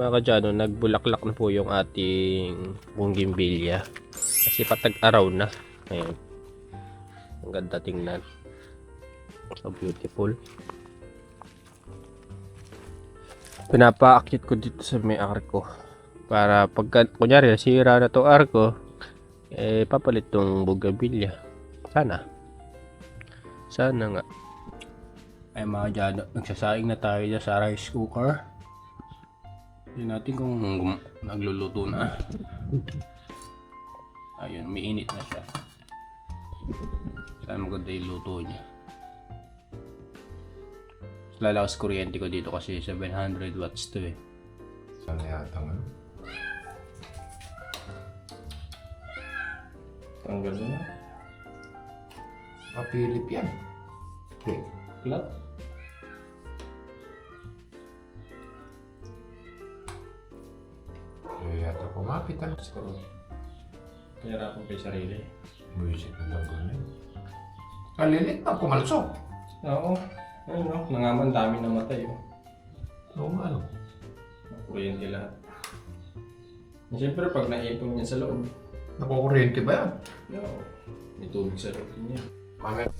mga kadyano, nagbulaklak na po yung ating bunggimbilya. Kasi patag-araw na. Ayan. Ang ganda tingnan. So beautiful. Pinapaakit ko dito sa may arko. Para pagka, kunyari, nasira na to arko, eh, papalit tong bugabilya. Sana. Sana nga. Ay mga dyan, nagsasaing na tayo sa rice cooker. Tignan natin kung nagluluto na. Ayun, may init na siya. Sana maganda yung luto niya. Lalakas kuryente ko dito kasi 700 watts to eh. Sana yata nga. Tanggal na. Papilip yan. Okay. Club? Eh, kumapit ah. Nahirapan pa yung sarili. Buisit na tanggal na. Kalilit na pumalsok. Oo. Ayun no, nangaman dami namatay oh. Oo nga ano. Kuryente lahat. Siyempre pag naipon niya sa loob, Nakukuryente ba yan? no, may tubig sa loob niya. Mami.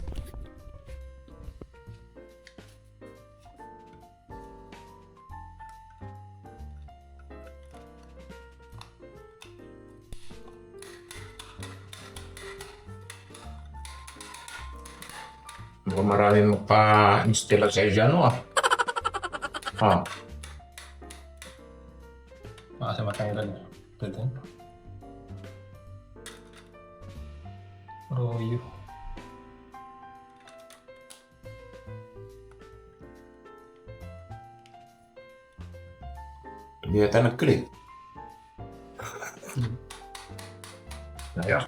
Mukhang maraming magpa-install sa iyo dyan, ah. Ha? Baka sa matanggal niya. Pwede. Royo. Hindi yata nag-click. Ayan.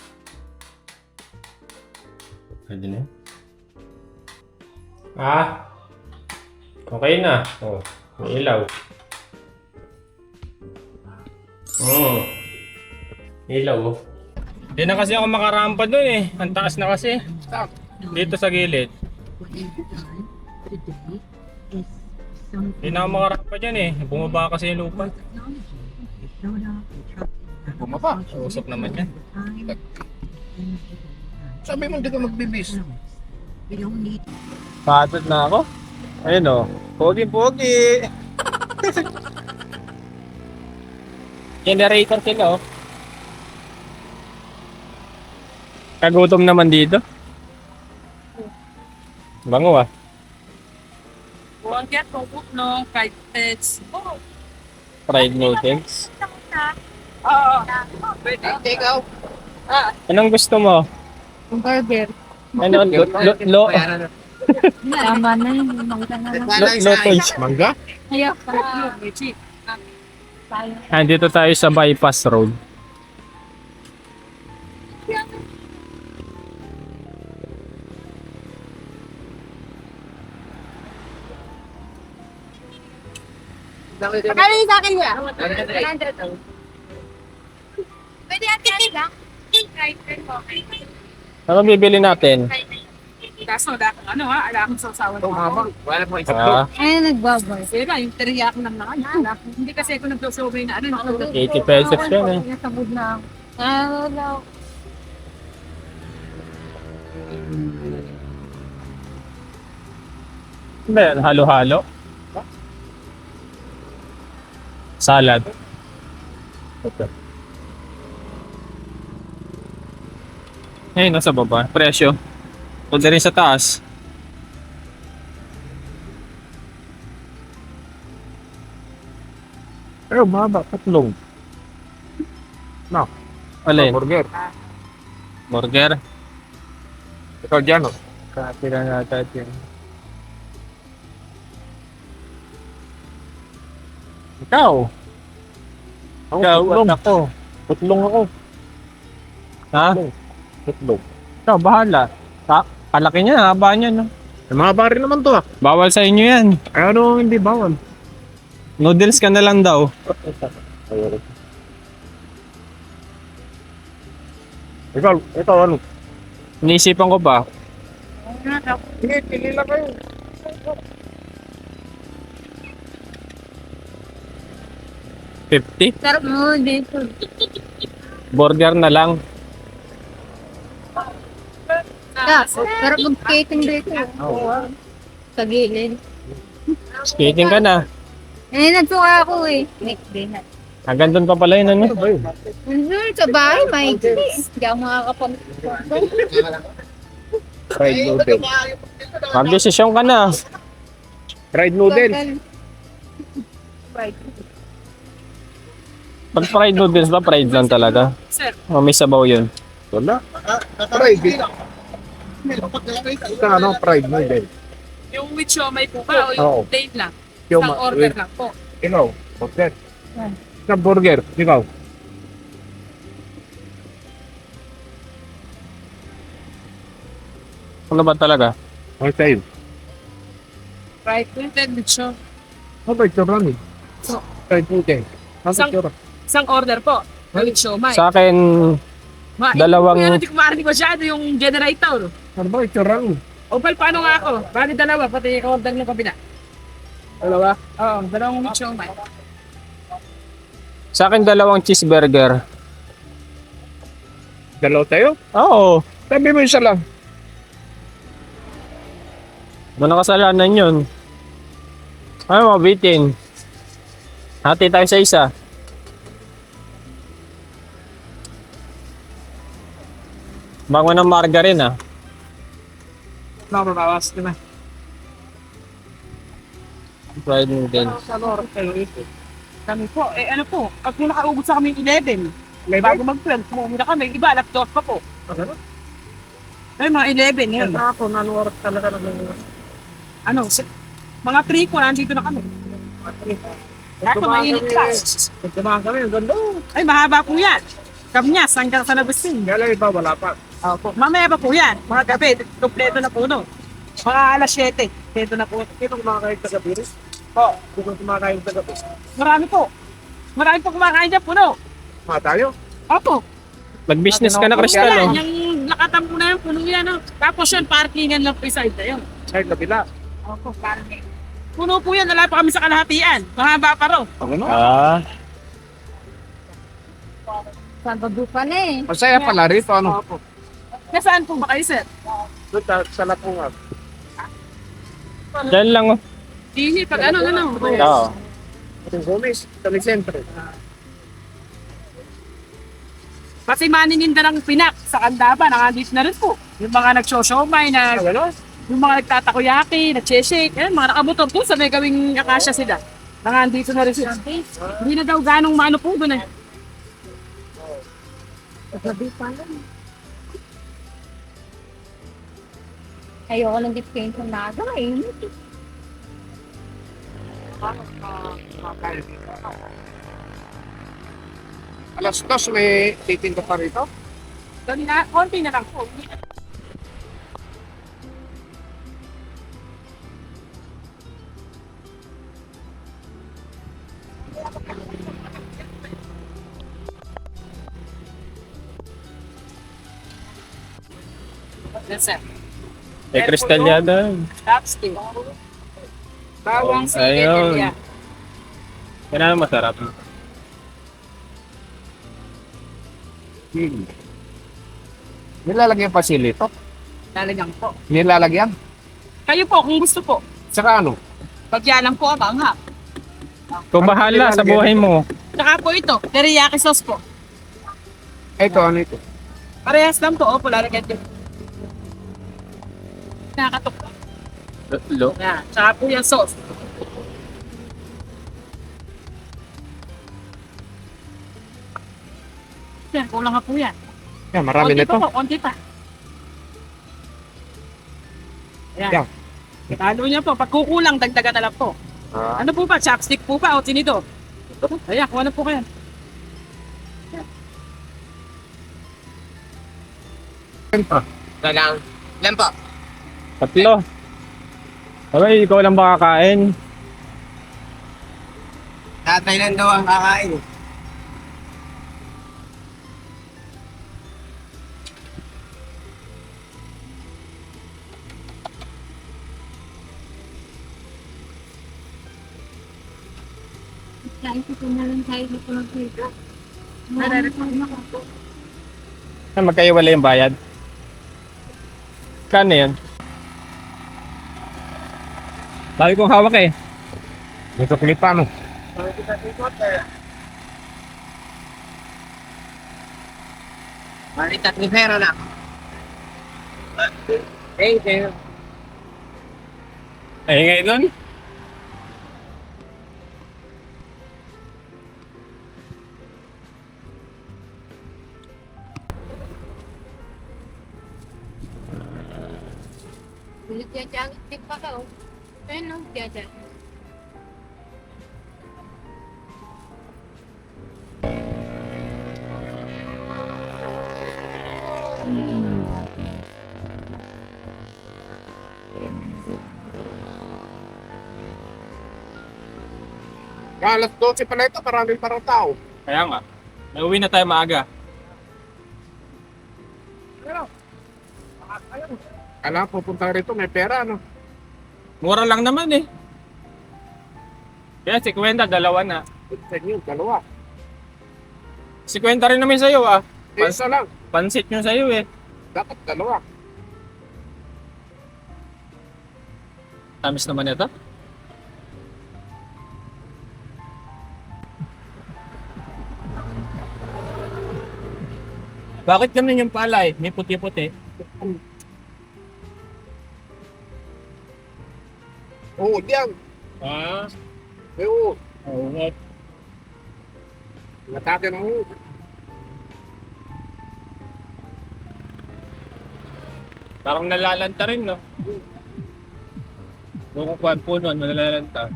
Pwede na yun. Ah! Okay na. Oh, may ilaw. Oh. Ilaw. Hindi na kasi ako makarampa dun eh. Ang taas na kasi. Dito sa gilid. Hindi na ako makarampa dyan eh. Bumaba kasi yung lupa. Bumaba. Usok naman yan. Sabi mo hindi ka magbibis. Pagod na ako. Ayun o. Pogi-pogi. Generator sila oh. Kagutom naman dito. Bango ah. Huwag yan, tungkot no, kahit pets. Oo. Fried noodles. Oo. Pwede. Take out. Ah, Anong gusto mo? burger. Ano? Lo, lo, lo, Tama na yun. Makita na lang. lo, lotoy. Mangga? Ayaw pa. Richie. Tayo. Sa bypass road. Magkano yung sa akin niya? 100. Pwede atin lang. Ano bibili natin? Kaso wala kang ano ha, wala kang sasawa ng Tumama. Wala po Ah, Eh, nagbabay. Pero yung teriyak lang na ano. Hindi kasi ako nagsusobay na ano. 80 pesos yan eh. Nasabod na. Ah, wala. Ano ba yan? Halo-halo? Salad. Okay. Eh, nasa baba. Presyo. Punta rin sa taas. Pero baba, tatlong. No. Alin? Burger. Burger? Ikaw dyan, oh. Kapira natin yun. Ikaw? Ako, Ikaw, tutlong. ba't ako? Tutlong ako. Ha? Tutlong. Ikaw, bahala. Ha? Kalaki niya, haba niya, no? May mga bari naman to, ah. Bawal sa inyo yan. Ay, ano, hindi bawal. Noodles ka na lang daw. Ikaw, ito, ano? Iniisipan ko ba? Sige, pili lang kayo. 50. Sarap mo dito. Burger na lang. Ah, sarap mag-skating dito. Sa gilid. Skating ka na. Eh, nagsuka ako eh. Next day na. Hanggang doon pa pala yun, ano? Hmm, sa bahay, may Hindi ako makakapag... Fried noodle. Magdesisyon ka na. Fried noodle. Right. Pag fried noodles ba, fried lang talaga? Sir. O may sabaw yun? Wala. Fried. Ito ano, fried noodle. Yung with siomay po ba o Oo. yung plain lang? Yung Isang order lang po. Ikaw, burger. Sa burger, ikaw. Ano ba talaga? Ano sa'yo? Right. Then with siomay. Ano ba ito rami? So- Fried noodle. Ano Isang- ito Isang order po. With siomay. Sa akin, Ma, dalawang- Pero hindi ko marinig masyado yung generator. Ano ba ito rami? O pal, paano nga ako? Bali dalawa, pati order ng kabila. Dalawa? Oo, dalawang with siomay. sa akin dalawang cheeseburger. Dalawa tayo? Oo. Sabi mo isa lang. Ano kasalanan yun? Ano mabitin? Hati tayo sa isa. Bango ng margarine ah. Nakabawas, di ba? Fried noodle. Kami po, eh ano po, pag po nakaubos sa kami 11, bago mag-12, kumuha na kami, iba, alas 2 pa po. Ay, mga 11, yun. Ako, nanuwarat talaga ng Ano, si- mga 3 ko, nandito na kami. Po, mainit pa. Tumahan kami, ang ganda. Ay, mahaba po yan. Kamyas, hanggang sa Nabasing. Kaya lang iba, wala pa. Opo. Mamaya pa po yan. Mga gabi, kompleto na po no. Mga alas 7, kompleto na po. Sino kumakain sa gabi? Po, Sino kumakain sa gabi? marami po. Marami po kumakain dyan puno. Mga tayo? Opo. Mag-business ka na, Crystal, Yan, oh. yung nakatampo na yun, puno yan. No? Tapos yun, parkingan lang po yung side na yun. Sa kabila. Opo, parking. Puno po yan, wala pa kami sa kalahatian. Mahaba pa raw. Ano? Ah, Sabado pa na eh. Masaya pala rito, ano? Opo. Nasaan po ba kayo, sir? Doon sa, sa Lapungan. dyan lang, oh. Dini, pag ano, ano. Oo. Yung Gomez, sa Licentro. Kasi manininda ng pinak sa Kandaba, nakandit na rin po. Yung mga nagsosyomay, na, Ano? yung mga nagtatakoyaki, nag-shake, yan, mga nakamotor po sa may gawing akasya sila. Nakandito na rin sila. Hindi na daw ganong maano po doon eh. Ayoko ng discount sa naga eh. Alas dos, may titinda pa rito. Doon na, konti na lang po. Yes, sir. May Crystal yata. Chopstick. Bawang Ayun. sinigilya. Yan ang masarap. Hmm. Nilalagyan pa sili ito. Lalagyan po. Nilalagyan. Kayo po, kung gusto po. Saka ano? Pagyan lang po ang ha. Kung bahala sa buhay mo. Saka po ito, teriyaki sauce po. Ito, ano ito? Parehas lang po, opo, lalagyan din. Nakakatok. Lo. Yan, saka po yung sauce. Yan, kulang nga po yan. Yan, marami konti na ito. pa po, konti pa. Yan. Yan. Talo niya po, pag kukulang, dagdagan na lang po. Ah, Ano po ba? Chopstick po ba o tinidor? Ayan, kung ano po kayo. Dalang. Ilan po? Tatlo. Okay, ikaw lang ba kakain? Tatay lang daw ang kakain. Kaisip ko na lang tayo dito magkita. Ah, magkaiwala yung bayad. Kano yun? Sabi kong hawak eh. May sukli pa, no? Maritat ni Pero na. Thank you. Ay, ngayon nun? Ulit yan dyan. Tik pa ka oh. Ayun no, dyan. Ah, alas 12 pala ito, maraming parang tao. Kaya nga. Nauwi na tayo maaga. Alam, pupunta rito, may pera, no? Mura lang naman eh. Kaya si Kwenta, dalawa na. Sa inyo, dalawa. Si Kwenta rin naman sa'yo ah. Eh, isa lang. Pansit nyo sa'yo eh. Dapat dalawa. Tamis naman ito. Bakit ganun yung palay? May puti-puti. Oo, diyan. Ah, Eh, oo. oo nga. Natake na oo. Parang nalalanta rin, no? Kung kukuha ang puno, ano nalalanta?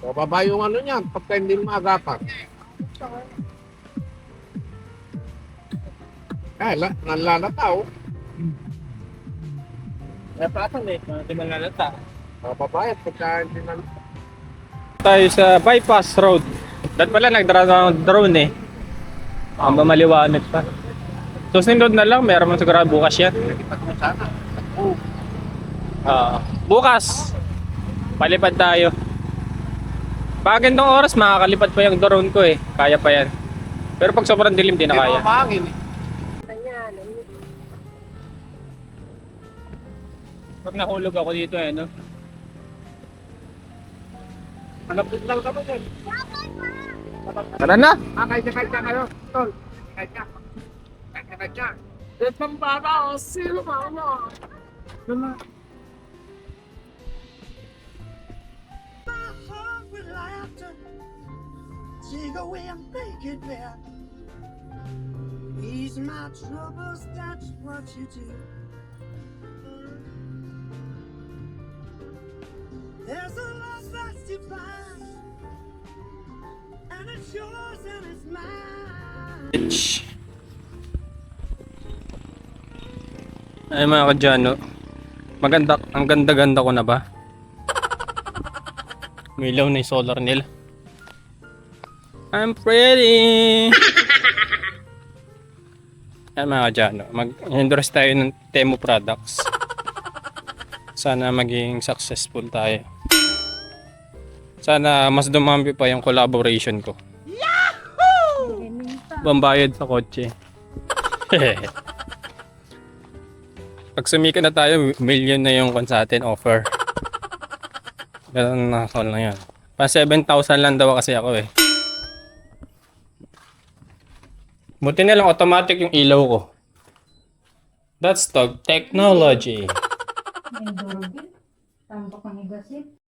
Bababa yung ano niyan, pagka hindi mo maagapan. Eh, la, nalalata, oh. Kaya platan eh, hindi nalalanta. Babayad pagka hindi na... Tayo sa bypass road. Dahil pala nagdra- drone eh. Ang ba maliwanag pa. Susunod na lang, meron mo siguro bukas yan. Ah, bukas, palipad tayo. Pag ganitong oras, makakalipad pa yung drone ko eh. Kaya pa yan. Pero pag sobrang dilim, di na Hindi kaya. mo mahangin, eh. Pag nahulog ako dito eh, no? Malapit lang kami eh. Tara na! Ah, kaya-kaya kayo. Tol, kaya-kaya. Kaya-kaya. Itong baba, oh, sino ba ano? my heart with laughter. Take away and make it better. Ease my troubles, that's what you do. There's a love that's divine, and it's yours and it's mine. Bitch. Ay mga kadyano, maganda, ang ganda-ganda ko na ba? May ilaw na yung solar nila. I'm pretty! Ay mga kadyano, mag-endorse tayo ng Temu products. Sana maging successful tayo. Sana mas dumami pa yung collaboration ko. Bambayad sa kotse. Pag sumika na tayo, million na yung kon sa atin offer. Ganun na call na yan. Pa 7,000 lang daw kasi ako eh. Buti na lang automatic yung ilaw ko. That's the technology. Tambak ang higasin.